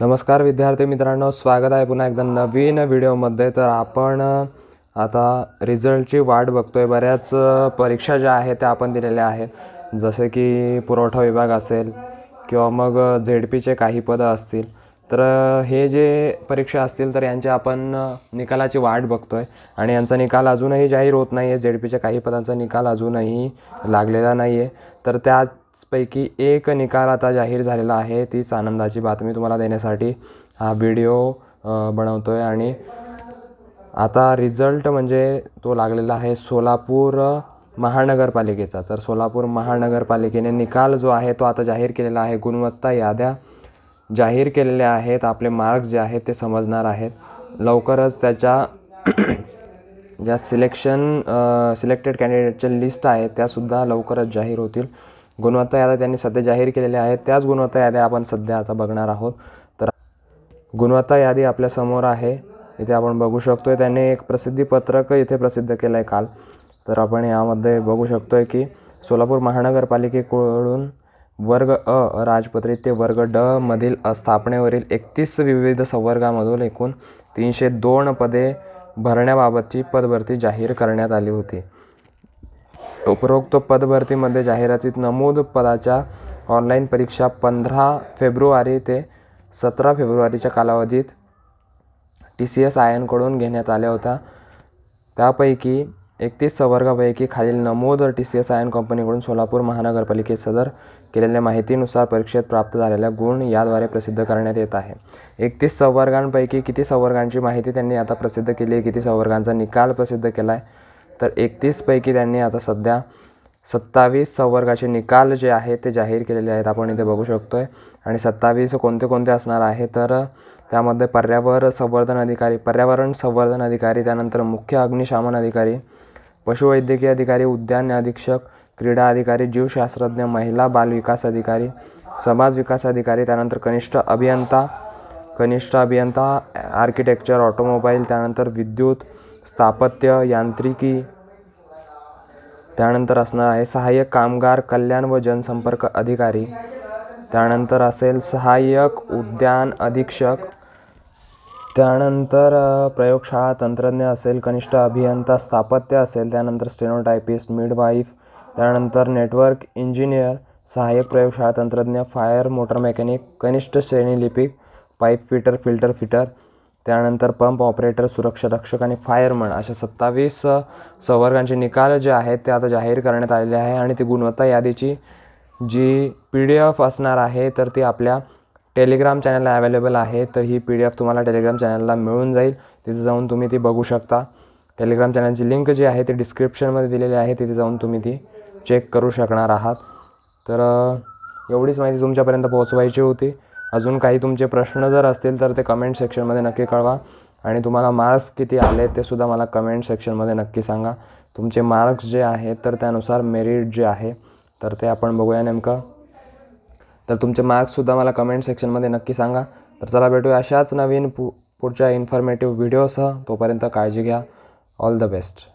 नमस्कार विद्यार्थी मित्रांनो स्वागत आहे पुन्हा एकदा नवीन व्हिडिओमध्ये. तर आपण आता रिझल्टची वाट बघतोय. बऱ्याच परीक्षा ज्या आहेत त्या आपण दिलेल्या आहेत. जसे की पुरवठा विभाग असेल किंवा मग झेड पीचे काही पदं असतील. तर हे जे परीक्षा असतील तर यांच्या आपण निकालाची वाट बघतोय. आणि यांचा निकाल अजूनही जाहीर होत नाही आहे झेड पीच्या काही पदांचा निकाल अजूनही लागलेला नाही आहे तर त्या पैकी एक निकाल आता जाहीर झालेला आहे. तीच आनंदाची बातमी तुम्हाला देण्यासाठी हा व्हिडिओ बनवतो आहे आणि आता रिझल्ट म्हणजे तो लागलेला आहे सोलापूर महानगरपालिकेचा. तर सोलापूर महानगरपालिकेने निकाल जो आहे तो आता जाहीर केलेला आहे. गुणवत्ता याद्या जाहीर केलेल्या आहेत. आपले मार्क्स जे आहेत ते समजणार आहेत. लवकरच त्याच्या ज्या सिलेक्शन सिलेक्टेड कॅन्डिडेटच्या लिस्ट आहेत त्यासुद्धा लवकरच जाहीर होतील. गुणवत्ता याद्या त्यांनी सध्या जाहीर केलेल्या आहेत. त्याच गुणवत्ता याद्या आपण सध्या आता बघणार आहोत. तर गुणवत्ता यादी आपल्यासमोर आहे. इथे आपण बघू शकतोय त्यांनी एक प्रसिद्धी पत्रक इथे प्रसिद्ध केलं आहे काल. तर आपण यामध्ये बघू शकतोय की सोलापूर महानगरपालिकेकडून वर्ग अ राजपत्रित ते वर्ग ड मधील स्थापनेवरील एकतीस विविध संवर्गामधून एकूण तीनशे दोन पदे भरण्याबाबतची पदभरती जाहीर करण्यात आली होती. उपरोक्त पदभरतीमध्ये जाहिरातीत नमूद पदाच्या ऑनलाईन परीक्षा पंधरा फेब्रुवारी ते सतरा फेब्रुवारीच्या कालावधीत टी सी एस आय एनकडून घेण्यात आल्या होत्या. त्यापैकी एकतीस संवर्गापैकी खालील नमूद T C S I N कंपनीकडून सोलापूर महानगरपालिकेत सदर केलेल्या माहितीनुसार परीक्षेत प्राप्त झालेल्या गुण याद्वारे प्रसिद्ध करण्यात येत आहे. एकतीस संवर्गांपैकी किती संवर्गांची माहिती त्यांनी आता प्रसिद्ध केली आहे? किती संवर्गांचा निकाल प्रसिद्ध केला आहे तर एकतीसपैकी त्यांनी आता सध्या सत्तावीस संवर्गाचे निकाल जे आहेत ते जाहीर केलेले आहेत. आपण इथे बघू शकतो आहे आणि सत्तावीस कोणते कोणते असणार आहे? तर त्यामध्ये पर्यावरण संवर्धन अधिकारी पर्यावरण संवर्धन अधिकारी त्यानंतर मुख्य अग्निशामन अधिकारी पशुवैद्यकीय अधिकारी उद्यान अधीक्षक क्रीडा अधिकारी जीवशास्त्रज्ञ महिला बाल विकास अधिकारी समाज विकास अधिकारी त्यानंतर कनिष्ठ अभियंता कनिष्ठ अभियंता आर्किटेक्चर ऑटोमोबाईल त्यानंतर विद्युत स्थापत्य यांत्रिकी त्यानंतर असणार आहे सहाय्यक कामगार कल्याण व जनसंपर्क अधिकारी. त्यानंतर असेल सहाय्यक उद्यान अधीक्षक. त्यानंतर प्रयोगशाळा तंत्रज्ञ असेल कनिष्ठ अभियंता स्थापत्य असेल त्यानंतर स्टेनोटायपिस्ट मिडवाईफ त्यानंतर नेटवर्क इंजिनियर सहाय्यक प्रयोगशाळा तंत्रज्ञ फायर मोटर मेकॅनिक कनिष्ठ श्रेणी लिपिक पाईप फिटर फिल्टर फिटर त्यानंतर पंप ऑपरेटर सुरक्षा रक्षक आणि फायरमन अशा सत्तावीस संवर्गांचे निकाल जे आहेत ते आता जाहीर करण्यात आलेले आहे आणि ती गुणवत्ता यादीची जी पी डी एफ असणार आहे तर ती आपल्या टेलिग्राम चॅनलला अवेलेबल आहे तर ही पी डी एफ तुम्हाला टेलिग्राम चॅनलला मिळून जाईल. तिथे जाऊन तुम्ही ती बघू शकता. टेलिग्राम चॅनलची लिंक जी आहे ती डिस्क्रिप्शनमध्ये दिलेली आहे तिथे जाऊन तुम्ही ती चेक करू शकणार आहात. तर एवढीच माहिती तुमच्यापर्यंत पोहोचवायची होती. अजून काही तुमचे प्रश्न जर असतील तर ते कमेंट सेक्शनमध्ये नक्की कळवा. आणि तुम्हाला मार्क्स किती आले ते सुद्धा मला कमेंट सेक्शनमध्ये नक्की सांगा. तुमचे मार्क्स जे आहेत तर त्यानुसार मेरिट जे आहे तर ते आपण बघूया नेमकं. तर तुमचे मार्क्ससुद्धा मला कमेंट सेक्शनमध्ये नक्की सांगा. तर चला भेटूया अशाच नवीन पु पुढच्या इन्फॉर्मेटिव्ह व्हिडिओसह तोपर्यंत काळजी घ्या. All the best